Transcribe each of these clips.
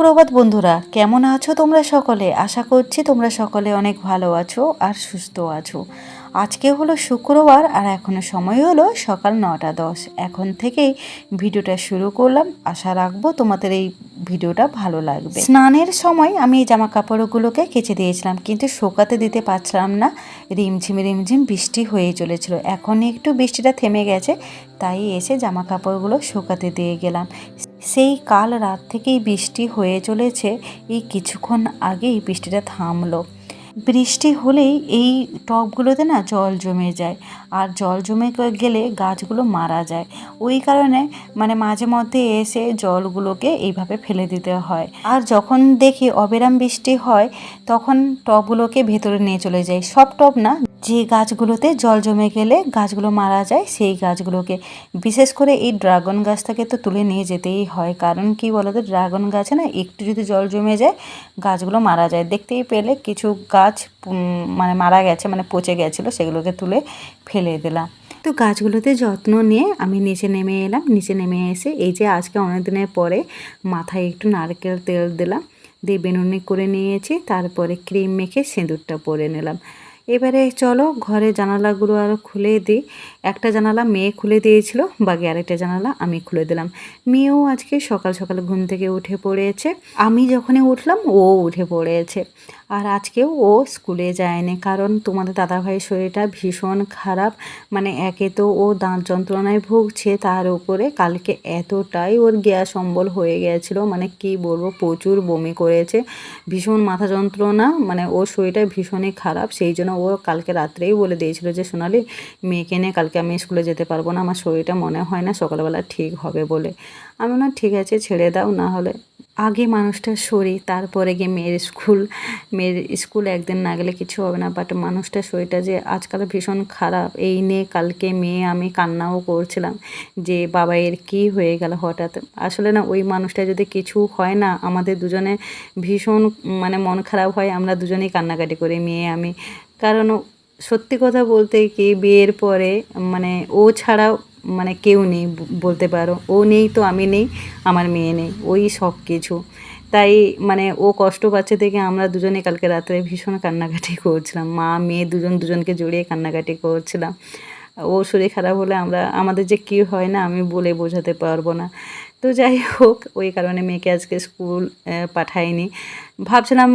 সুপ্রভাত বন্ধুরা, কেমন আছো তোমরা সকলে? আশা করছি তোমরা সকলে অনেক ভালো আছো আর সুস্থ আছো। আজকে হলো শুক্রবার আর এখনও সময় হলো সকাল নটা দশ। এখন থেকেই ভিডিওটা শুরু করলাম। আশা রাখব তোমাদের এই ভিডিওটা ভালো লাগবে। স্নানের সময় আমি এই জামা কাপড়গুলোকে কেচে দিয়েছিলাম, কিন্তু শোকাতে দিতে পারছিলাম না। রিমঝিম রিমঝিম বৃষ্টি হয়ে চলেছিল। এখন একটু বৃষ্টিটা থেমে গেছে, তাই এসে জামা কাপড়গুলো শুকাতে দিয়ে গেলাম। সেই কাল রাত থেকেই বৃষ্টি হয়ে চলেছে। এই কিছুক্ষণ আগেই বৃষ্টিটা থামলো। বৃষ্টি হলেই এই টবগুলোতে না জল জমে যায় আর জল জমে গেলে গাছগুলো মারা যায়। ওই কারণে মানে মাঝে মধ্যে এসে জলগুলোকে এইভাবে ফেলে দিতে হয়। আর যখন দেখি অবিরাম বৃষ্টি হয়, তখন টবগুলোকে ভেতরে নিয়ে চলে যায় সব টব না যে গাছগুলোতে জল জমে গেলে গাছগুলো মারা যায়, সেই গাছগুলোকে। বিশেষ করে এই ড্রাগন গাছটাকে তো তুলে নিয়ে যেতেই হয়। কারণ কি বলতো, ড্রাগন গাছে না একটু যদি জল জমে যায়, গাছগুলো মারা যায়। দেখতেই পেলে কিছু গাছ মানে মারা গেছে মানে পচে গেছিল, সেগুলোকে তুলে ফেলে দিলাম। তো গাছগুলোতে যত্ন নিয়ে আমি নিচে নেমে এলাম। নিচে নেমে এসে এই যে আজকে অনেক দিনের পরে মাথায় একটু নারকেল তেল দিলাম। দিয়ে বেনুনি করে নিয়েছি। তারপরে ক্রিম মেখে সিঁদুরটা পরে নিলাম। এবারে চলো ঘরে জানালাগুলো আরও খুলে দিই। একটা জানালা মেয়ে খুলে দিয়েছিল, বাকি আরেকটা জানালা আমি খুলে দিলাম। মেয়েও আজকে সকাল সকাল ঘুম থেকে উঠে পড়েছে। আমি যখনই উঠলাম, ও উঠে পড়েছে। আর আজকেও ও স্কুলে যায়নি, কারণ তোমাদের দাদাভাইয়ের শরীরটা ভীষণ খারাপ। মানে একে তো ও দাঁত যন্ত্রণায় ভুগছে, তার উপরে কালকে এতটাই ওর গ্যাস অম্বল হয়ে গিয়েছিল মানে কি বলব, প্রচুর বমি করেছে। ভীষণ মাথা যন্ত্রণা মানে ওর শরীরটা ভীষণই খারাপ, সেই জন্য ও কালকে রাত্রেই বলে দিয়েছিল যে, সোনালি, মেয়েকে নিয়ে কালকে আমি স্কুলে যেতে পারব না। আমার শরীরটা মনে হয় না সকালবেলা ঠিক হবে বলে। আমি না ঠিক আছে, ছেড়ে দাও। না হলে আগে মানুষটার শরীর, তারপরে গিয়ে মেয়ের স্কুল মেয়ের স্কুল একদিন না গেলে কিছু হবে না। বাট মানুষটার শরীরটা যে আজকাল ভীষণ খারাপ। এই নিয়ে কালকে মেয়ে আমি কান্নাও করছিলাম যে, বাবা, এর কী হয়ে গেল হঠাৎ? আসলে না, ওই মানুষটা যদি কিছু হয় না, আমাদের দুজনে ভীষণ মানে মন খারাপ হয়। আমরা দুজনেই কান্নাকাটি করি। মেয়ে আমি কারণ সত্যি কথা বলতে কি বিয়ের পরে মানে ও ছাড়াও মানে কেউ নেই বলতে পারো। ও নেই তো আমি নেই আমার মেয়ে নেই ওই সব কিছু। তাই মানে ও কষ্ট পাচ্ছে থেকে আমরা দুজনে কালকে রাত্রে ভীষণ কান্নাকাটি করছিলাম। মা মেয়ে দুজন দুজনকে জড়িয়ে কান্নাকাটি করছিলাম। ও শরীর খারাপ হলে আমরা আমাদের যে কী হয় না আমি বলে বোঝাতে পারব না। তো যাই হোক ওই কারণে মেয়েকে আজকে স্কুল আহ, পাঠাইনি ভাবছিলাম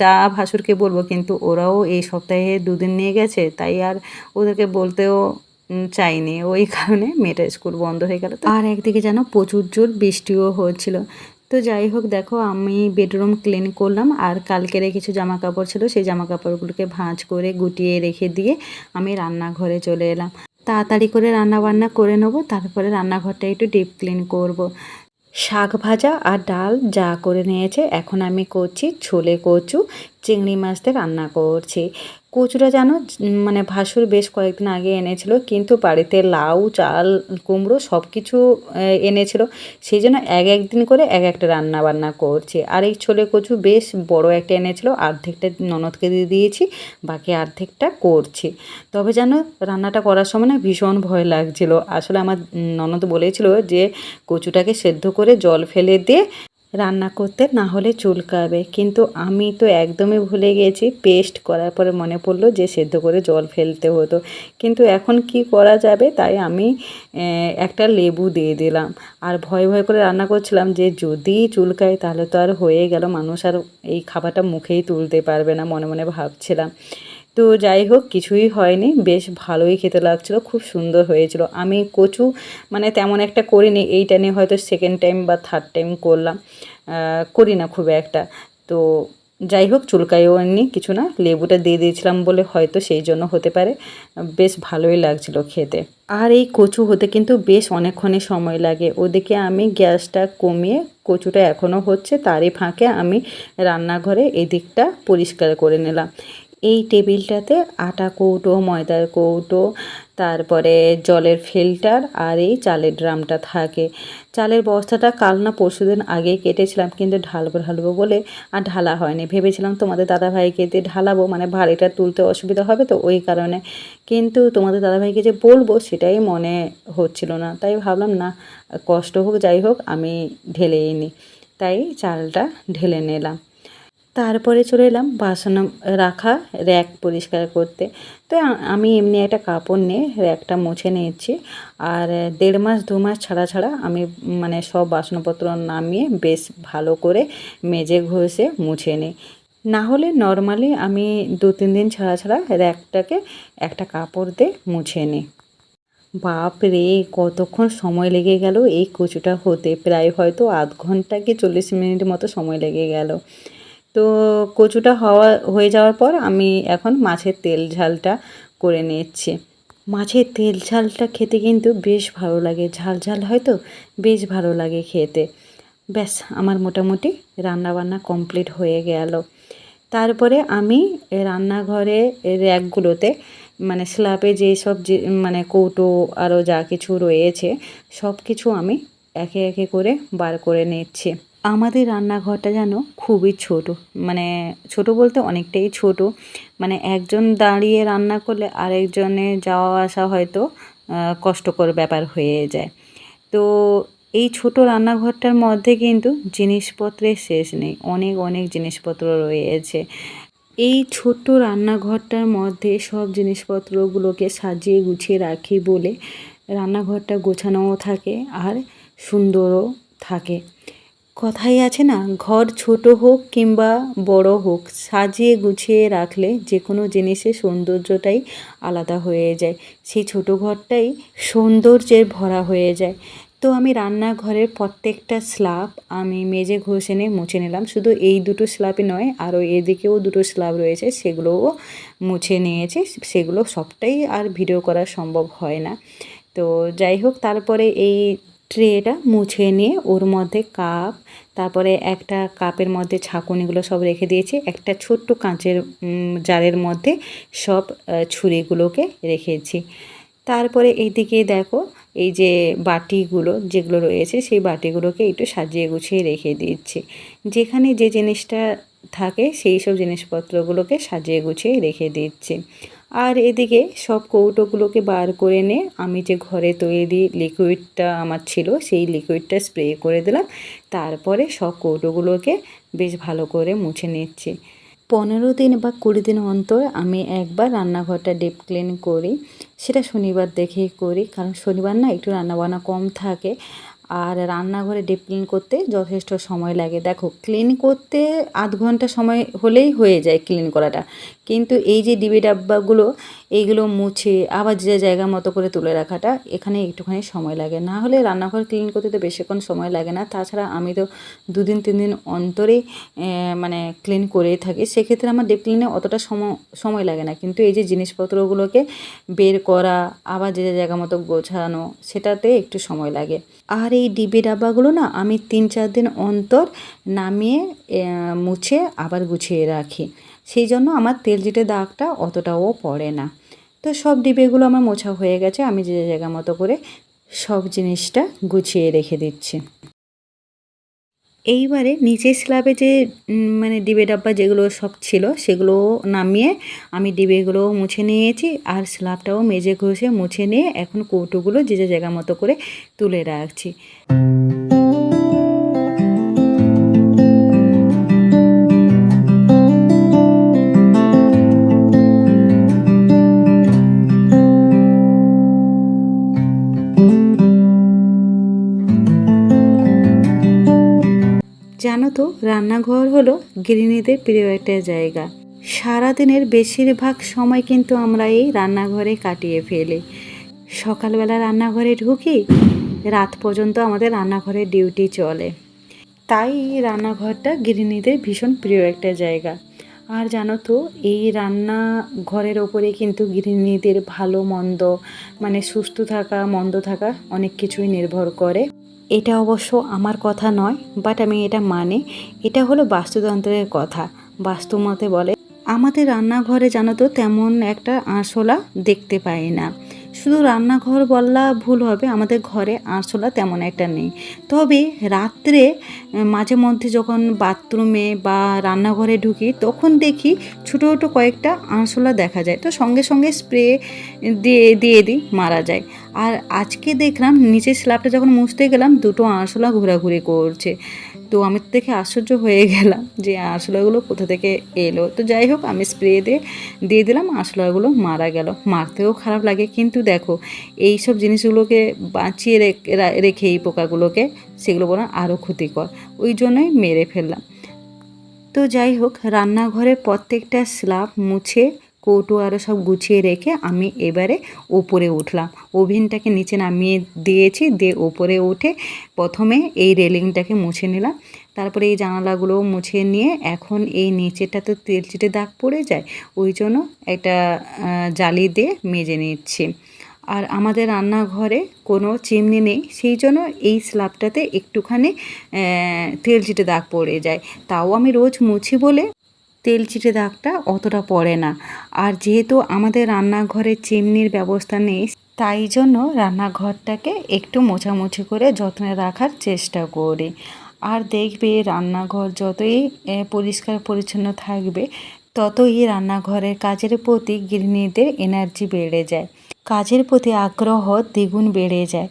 যা ভাসুরকে বলব, কিন্তু ওরাও এই সপ্তাহে দুদিন নিয়ে গেছে, তাই আর ওদেরকে বলতেও চাইনি। ওই কারণে মেয়েটা স্কুল বন্ধ হয়ে গেল। আর একদিকে যেন প্রচুর জোর বৃষ্টিও হচ্ছিল। তো যাই হোক, দেখো, আমি বেডরুম ক্লিন করলাম, আর কালকের কিছু জামা কাপড় ছিল, সেই জামা কাপড়গুলোকে ভাঁজ করে গুটিয়ে রেখে দিয়ে আমি রান্নাঘরে চলে এলাম। তাড়াতাড়ি করে রান্না বান্না করে নেব, তারপরে রান্নাঘরটা একটু ডিপ ক্লিন করব। শাক ভাজা আর ডাল যা করে নিয়েছে, এখন আমি করছি ছোলে কচু, চিংড়ি মাছ দিয়ে রান্না করছি। কচুটা জানো? মানে ভাসুর বেশ কয়েকদিন আগে এনেছিল, কিন্তু বাড়িতে লাউ, চাল, কুমড়ো সব কিছু এনেছিল। সেই জন্য এক একদিন করে এক একটা রান্না বান্না করছি। আর এই ছোলে কচু বেশ বড় একটা এনেছিল, অর্ধেকটা ননদকে দিয়ে দিয়েছি, বাকি অর্ধেকটা করছি। তবে যেন রান্নাটা করার সময় না ভীষণ ভয় লাগছিল। আসলে আমার ননদ বলেছিল যে কচুটাকে সেদ্ধ করে জল ফেলে দিয়ে রান্না করতে, না হলে চুলকাবে। কিন্তু আমি তো একদমই ভুলে গেছি পেস্ট করার পরে মনে পড়ল যে সেদ্ধ করে জল ফেলতে হতো। কিন্তু এখন কি করা যাবে? তাই আমি একটা লেবু দিয়ে দিলাম। আর ভয় ভয় করে রান্না করছিলাম যে যদি চুলকায় তাহলে তো আর হয়ে গেল। মানুষ আর এই খাবারটা মুখেই তুলতে পারবে না, মনে মনে ভাবছিলাম। তো যাই হোক, কিছুই হয়নি। বেশ ভালোই খেতে লাগছিল, খুব সুন্দর হয়েছিল। আমি কচু মানে তেমন একটা করিনি, এইটা নিয়ে হয়তো সেকেন্ড টাইম বা থার্ড টাইম করলাম। করি না খুব একটা। তো যাই হোক, চুলকাইও নি কিছু না, লেবুটা দিয়ে দিয়েছিলাম বলে হয়তো সেই জন্য হতে পারে। বেশ ভালোই লাগছিল খেতে। আর এই কচু হতে কিন্তু বেশ অনেকক্ষণই সময় লাগে। ওদিকে আমি গ্যাসটা কমিয়ে কচুটা এখনও হচ্ছে, তারই ফাঁকে আমি রান্নাঘরে এদিকটা পরিষ্কার করে নিলাম। এই টেবিলটাতে আটা কৌটো, ময়দার কৌটো, তারপরে জলের ফিল্টার আর এই চালের ড্রামটা থাকে। চালের বস্তাটা কাল না পরশু দিন আগেই কেটেছিলাম, কিন্তু ঢালবো ঢালবো বলে আর ঢালা হয়নি। ভেবেছিলাম তোমাদের দাদাভাইকে দিয়ে ঢালাবো মানে ভারীটা তুলতে অসুবিধা হবে তো ওই কারণে। কিন্তু তোমাদের দাদাভাইকে যে বলব সেটাই মনে হচ্ছিল না। তাই ভাবলাম, না, কষ্ট হোক, যাই হোক, আমি ঢেলেই নিই তাই চালটা ঢেলে নিলাম। তারপরে চলে এলাম বাসন রাখা র্যাক পরিষ্কার করতে। তো আমি এমনি একটা কাপড় নিয়ে র্যাকটা মুছে নিয়েছি। আর দেড় মাস, দু মাস ছাড়া ছাড়া আমি মানে সব বাসনপত্র নামিয়ে বেশ ভালো করে মেজে ঘষে মুছে নিই। না হলে নর্মালি আমি দু, তিন দিন ছাড়া ছাড়া র্যাকটাকে একটা কাপড় দিয়ে মুছে নিই। বাপ রে, কতক্ষণ সময় লেগে গেল? এই কচুটা হতে প্রায় হয়তো আধ ঘণ্টা কি চল্লিশ মিনিট মতো সময় লেগে গেল। তো কচুটা হওয়া, হয়ে যাওয়ার পর আমি এখন মাছের তেল ঝালটা করে নিচ্ছি। মাছের তেল ঝালটা খেতে কিন্তু বেশ ভালো লাগে। ঝাল ঝাল হয় তো, বেশ ভালো লাগে খেতে। ব্যাস, আমার মোটামুটি রান্নাবান্না কমপ্লিট হয়ে গেল। তারপরে আমি রান্নাঘরে র্যাকগুলোতে মানে স্ল্যাবে যেসব যে মানে কৌটো আরও যা কিছু রয়েছে সব কিছু আমি একে একে করে বার করে নিচ্ছি। আমাদের রান্নাঘরটা যেন খুবই ছোট মানে ছোট বলতে অনেকটাই ছোট। মানে একজন দাঁড়িয়ে রান্না করলে আরেকজনে যাওয়া আসা হয়তো কষ্টকর ব্যাপার হয়ে যায়। তো এই ছোট রান্নাঘরটার মধ্যে কিন্তু জিনিসপত্রের শেষ নেই, অনেক অনেক জিনিসপত্র রয়েছে। এই ছোট্ট রান্নাঘরটার মধ্যে সব জিনিসপত্রগুলোকে সাজিয়ে গুছিয়ে রাখি বলে রান্নাঘরটা গোছানোও থাকে আর সুন্দরও থাকে। কথাই আছে না, ঘর ছোট হোক কিংবা বড় হোক, সাজিয়ে গুছিয়ে রাখলে যে কোনো জিনিসের সৌন্দর্যটাই আলাদা হয়ে যায়। সেই ছোট ঘরটাই সৌন্দর্যের ভরা হয়ে যায়। তো আমি রান্নাঘরের প্রত্যেকটা স্ল্যাব আমি মেজে ঘষে মুছে নিলাম। শুধু এই দুটো স্ল্যাবই নয়, আরও এদিকেও দুটো স্ল্যাব রয়েছে, সেগুলোও মুছে নিয়েছি। সেগুলো সবটাই আর ভিডিও করা সম্ভব হয় না। তো যাই হোক, তারপরে এই ট্রেটা মুছে নিয়ে ওর মধ্যে কাপ, তারপরে একটা কাপের মধ্যে ছাঁকুনিগুলো সব রেখে দিয়েছি। একটা ছোট্ট কাঁচের জারের মধ্যে সব ছুরিগুলোকে রেখেছি। তারপরে এইদিকে দেখো, এই যে বাটিগুলো যেগুলো রয়েছে, সেই বাটিগুলোকে একটু সাজিয়ে গুছিয়ে রেখে দিচ্ছি যেখানে যে জিনিসটা থাকে, সেই সব জিনিসপত্রগুলোকে সাজিয়ে গুছিয়ে রেখে দিচ্ছি আর এদিকে সব কৌটোগুলোকে বার করে নিয়ে আমি যে ঘরে তৈরি লিকুইডটা আমার ছিল, সেই লিকুইডটা স্প্রে করে দিলাম। তারপরে সব কৌটোগুলোকে বেশ ভালো করে মুছে নিচ্ছি। পনেরো দিন বা কুড়ি দিন অন্তর আমি একবার রান্নাঘরটা ডিপ ক্লিন করি। সেটা শনিবার দেখেই করি, কারণ শনিবার না একটু রান্নাবান্না কম থাকে। আর রান্নাঘরে ডিপ ক্লিন করতে যথেষ্ট সময় লাগে। দেখো ক্লিন করতে আধ ঘণ্টা সময় হলেই হয়ে যায় ক্লিন করাটা। কিন্তু এই যে ডিবি ডাব্বাগুলো এইগুলো মুছে আবার যে জায়গা মতো করে তুলে রাখাটা এখানে একটুখানি সময় লাগে। না হলে রান্নাঘর ক্লিন করতে তো বেশিক্ষণ সময় লাগে না। তাছাড়া আমি তো দুদিন তিন দিন অন্তরেই আহ, মানে ক্লিন করেই থাকি। সেক্ষেত্রে আমার ডিপ ক্লিনে অতটা সময় সময় লাগে না। কিন্তু এই যে জিনিসপত্রগুলোকে বের করা আবার যে জায়গা মতো গোছানো সেটাতে একটু সময় লাগে। আর এই ডিবি ডাব্বাগুলো না আমি তিন চার দিন অন্তর নামিয়ে মুছে আবার গুছিয়ে রাখি। সেই জন্য আমার তেল জিটে দাগটা অতটাও পড়ে না। তো সব ডিবেগুলো আমার মোছা হয়ে গেছে, আমি যে যে জায়গা মতো করে সব জিনিসটা গুছিয়ে রেখে দিচ্ছি। এইবারে নিচের স্ল্যাবে যে মানে ডিবে ডাব্বা যেগুলো সব ছিল, সেগুলো নামিয়ে আমি ডিবেগুলো মুছে নিয়েছি, আর স্ল্যাবটাও মেজে ঘষে মুছে নিয়ে এখন কৌটোগুলো যে যে জায়গা মতো করে তুলে রাখছি। জানো তো রান্নাঘর হলো গৃহিণীদের প্রিয় একটা জায়গা। সারাদিনের বেশিরভাগ সময় কিন্তু আমরা এই রান্নাঘরে কাটিয়ে ফেলি। সকালবেলা রান্নাঘরে ঢুকি, রাত পর্যন্ত আমাদের রান্নাঘরে ডিউটি চলে। তাই এই রান্নাঘরটা গৃহিণীদের ভীষণ প্রিয় একটা জায়গা। আর জানো তো, এই রান্না ঘরের ওপরে কিন্তু গৃহিণীদের ভালো মন্দ মানে সুস্থ থাকা, মন্দ থাকা অনেক কিছুই নির্ভর করে। এটা অবশ্য আমার কথা নয় বাট আমি এটা মানি। এটা হলো বাস্তুতন্ত্রের কথা। বাস্তুমতে বলে, আমাদের রান্নাঘরে জানো তো তেমন একটা আরশোলা দেখতে পাই না। শুধু রান্নাঘর বললা ভুল হবে, আমাদের ঘরে আরশোলা তেমন একটা নেই। তবে রাত্রে মাঝে মধ্যে যখন বাথরুমে বা রান্নাঘরে ঢুকি, তখন দেখি ছোটো ছোটো কয়েকটা আরশোলা দেখা যায়। তো সঙ্গে সঙ্গে স্প্রে দিয়ে দিয়ে দিই, মারা যায়। আর আজকে দেখলাম নিচের স্ল্যাবটা যখন মুছতে গেলাম, দুটো আরশোলা ঘোরাঘুরি করছে। তো আমি দেখে আশ্চর্য হয়ে গেলাম যে আরশোলাগুলো কোথা থেকে এলো। তো যাই হোক, আমি স্প্রে দিয়ে দিয়ে দিলাম, আরশোলাগুলো মারা গেল। মারতেও খারাপ লাগে, কিন্তু দেখো এই সব জিনিসগুলোকে বাঁচিয়ে রেখ- রেখে এই পোকাগুলোকে, সেগুলো বরং আরও ক্ষতিকর। ওই জন্যই মেরে ফেললাম। তো যাই হোক রান্নাঘরে প্রত্যেকটা স্ল্যাব মুছে কৌটো আরও সব গুছিয়ে রেখে আমি এবারে ওপরে উঠলাম। ওভেনটাকে নিচে নামিয়ে দিয়েছি, দিয়ে ওপরে উঠে প্রথমে এই রেলিংটাকে মুছে নিলাম। তারপরে এই জানালাগুলোও মুছে নিয়ে এখন এই নিচেটা তো তেল চিটে দাগ পড়ে যায়, ওই জন্য একটা জালি দিয়ে মেজে নিচ্ছি। আর আমাদের রান্নাঘরে কোনো চিমনি নেই, সেই জন্য এই স্ল্যাবটাতে একটুখানি তেল চিটে দাগ পড়ে যায়। তাও আমি রোজ মুছি বলে তেল চিটে দাগটা অতটা পড়ে না। আর যেহেতু আমাদের রান্নাঘরে চিমনির ব্যবস্থা নেই, তাই জন্য রান্নাঘরটাকে একটু মোছামুছি করে যত্নে রাখার চেষ্টা করি। আর দেখবে রান্নাঘর যতই পরিষ্কার পরিচ্ছন্ন থাকবে, ততই রান্নাঘরের কাজের প্রতি গৃহিণীদের এনার্জি বেড়ে যায়। কাজের প্রতি আগ্রহ দ্বিগুণ বেড়ে যায়।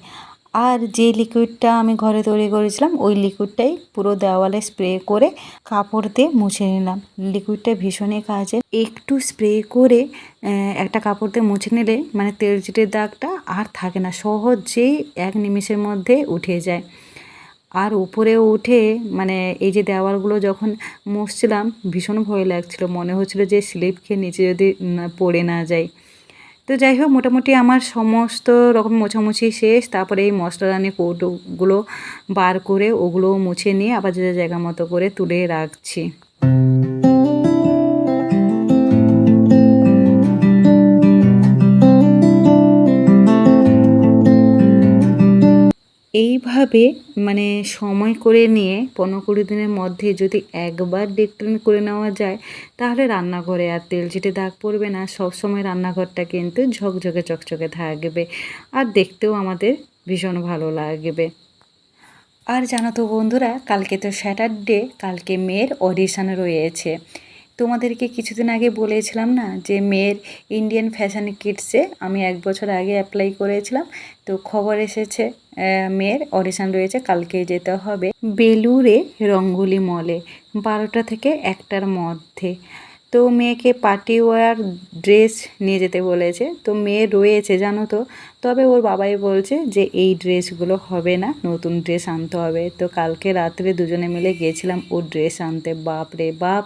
আর যে লিকুইডটা আমি ঘরে তৈরি করেছিলাম, ওই লিকুইডটাই পুরো দেওয়ালে স্প্রে করে কাপড় দিয়ে মুছে নিলাম। লিকুইডটা ভীষণই কাজে। একটু স্প্রে করে একটা কাপড় দিয়ে মুছে নিলে মানে তেল চিটের দাগটা আর থাকে না, সহজেই এক নিমিষের মধ্যে উঠে যায়। আর উপরে উঠে মানে এই যে দেওয়ালগুলো যখন মুছছিলাম, ভীষণ ভয় লাগছিল। মনে হচ্ছিল যে স্লিপ খেয়ে নিচে যদি পড়ে না যায় তো যাই হোক, মোটামুটি আমার সমস্ত রকম মোছামুছি শেষ। তারপরে এই মশলাদানি কৌটোগুলো বার করে ওগুলো মুছে নিয়ে আবার যে জায়গা মতো করে তুলে রাখছি। এইভাবে মানে সময় করে নিয়ে পনেরো কুড়ি দিনের মধ্যে যদি একবার ডিপ ক্লিন করে নেওয়া যায়, তাহলে রান্নাঘরে আর তেল চিটে দাগ পড়বে না। সব সময় রান্নাঘরটা কিন্তু ঝকঝকে চকচকে থাকবে আর দেখতেও আমাদের ভীষণ ভালো লাগবে। আর জানো তো বন্ধুরা, কালকে তো স্যাটারডে কালকে মেয়ের অডিশন রয়েছে। তোমাদেরকে কিছুদিন আগে বলেছিলাম না যে মেয়ের ইন্ডিয়ান ফ্যাশন কিটসে আমি এক বছর আগে অ্যাপ্লাই করেছিলাম। তো খবর এসেছে মেয়ের অডিশান রয়েছে, কালকে যেতে হবে বেলুরে রঙ্গোলি মলে বারোটা থেকে একটার মধ্যে। তো মেয়েকে পার্টি ওয়ার ড্রেস নিয়ে যেতে বলেছে। তো মেয়ে রয়েছে, জানো তো তবে ওর বাবাই বলছে যে এই ড্রেসগুলো হবে না, নতুন ড্রেস আনতে হবে। তো কালকে রাত্রে দুজনে মিলে গিয়েছিলাম ও ড্রেস আনতে। বাপ রে বাপ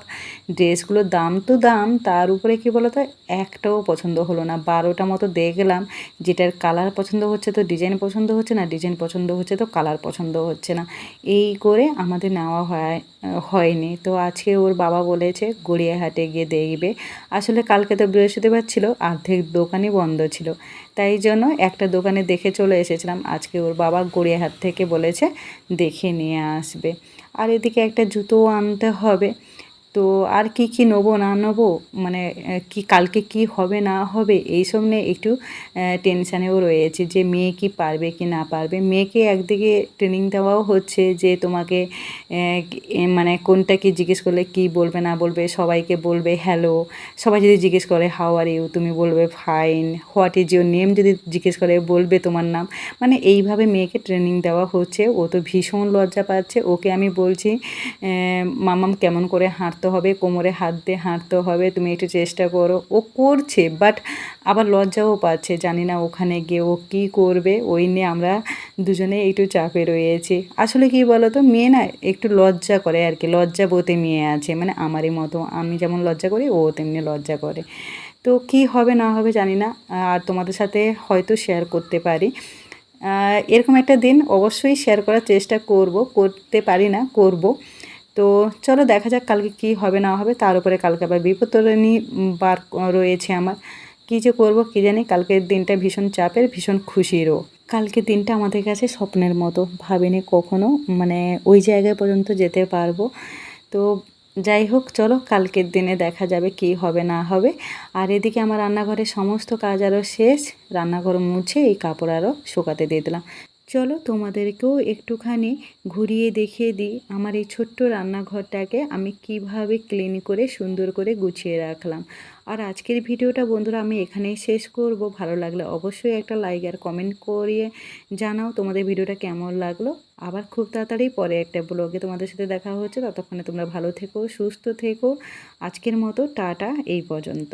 ড্রেসগুলোর দাম তো দাম, তার উপরে কি বলতো, একটাও পছন্দ হলো না। বারোটা মতো দেখলাম, যেটার কালার পছন্দ হচ্ছে তো ডিজাইন পছন্দ হচ্ছে না, ডিজাইন পছন্দ হচ্ছে তো কালার পছন্দ হচ্ছে না। এই করে আমাদের নেওয়া হয়, হয়নি। তো আজকে ওর বাবা বলেছে, গড়িয়াহাটে গিয়ে দেখবে। আসলে কালকে তো বৃহস্পতিবার ছিল, অর্ধেক দোকানই বন্ধ ছিল। তাই জন্য একটা দোকানে দেখে চলে এসেছিলাম। আজকে ওর বাবা গড়িয়াহাট থেকে বলেছে, দেখে নিয়ে আসবে। আর এদিকে একটা জুতোও আনতে হবে। তো আর কি কি নেব, না নেব মানে কি কালকে কি হবে, না হবে, এইসব নিয়ে একটু টেনশানেও রয়েছে যে মেয়ে কি পারবে কি না পারবে। মেয়েকে একদিকে ট্রেনিং দেওয়াও হচ্ছে যে তোমাকে মানে কোনটা কি জিজ্ঞেস করলে কি বলবে, না বলবে, সবাইকে বলবে হ্যালো সবাই যদি জিজ্ঞেস করে হাউ আর ইউ তুমি বলবে fine what is your name যদি জিজ্ঞেস করে, বলবে তোমার নাম। মানে এইভাবে মেয়েকে ট্রেনিং দেওয়া হচ্ছে। ও তো ভীষণ লজ্জা পাচ্ছে। ওকে আমি বলছি মামাম কেমন করে হাঁটতে? হবে, কোমরে হাত দিয়ে হাঁটতে হবে, তুমি একটু চেষ্টা করো। ও করছে বাট আবার লজ্জাও পাচ্ছে, জানি না ওখানে গিয়ে ও কী করবে। ওই নিয়ে আমরা দুজনে একটু চাপে রয়েছি। আসলে কি বলো তো মেয়ে না একটু লজ্জা করে আর কি লজ্জা বোতে মেয়ে আছে মানে আমারই মতো। আমি যেমন লজ্জা করি, ও তেমনি লজ্জা করে। তো কি হবে, না হবে জানি না, আর তোমাদের সাথে হয়তো শেয়ার করতে পারি। এরকম একটা দিন অবশ্যই শেয়ার করার চেষ্টা করব, করতে পারি না, করব। তো চলো দেখা যাক কালকে কি হবে না হবে। তার উপরে কালকে আবার বিপত্তরণী বার রয়েছে আমার। কী যে করব, কী জানি কালকের দিনটা ভীষণ চাপের, ভীষণ খুশিরও। কালকের দিনটা আমাদের কাছে স্বপ্নের মতো। ভাবিনি কখনো মানে ওই জায়গায় পর্যন্ত যেতে পারব। তো যাই হোক, চলো কালকের দিনে দেখা যাবে কি হবে না হবে। আর এদিকে আমার রান্নাঘরের সমস্ত কাজ আরও শেষ। রান্নাঘর মুছে এই কাপড় আরও শুকাতে দিয়ে দিলাম। চলো তোমাদেরকেও একটুখানি ঘুরিয়ে দেখিয়ে দিই আমার এই ছোট্ট রান্নাঘরটাকে আমি কীভাবে ক্লিন করে, সুন্দর করে গুছিয়ে রাখলাম। আর আজকের ভিডিওটা বন্ধুরা আমি এখানেই শেষ করব। ভালো লাগলে অবশ্যই একটা লাইক আর কমেন্ট করিয়ে জানাও তোমাদের ভিডিওটা কেমন লাগল। আবার খুব তাড়াতাড়ি পরে একটা ব্লগে তোমাদের সাথে দেখা হচ্ছে। ততক্ষণে তোমরা ভালো থেকো, সুস্থ থেকো। আজকের মতো টাটা, এই পর্যন্ত।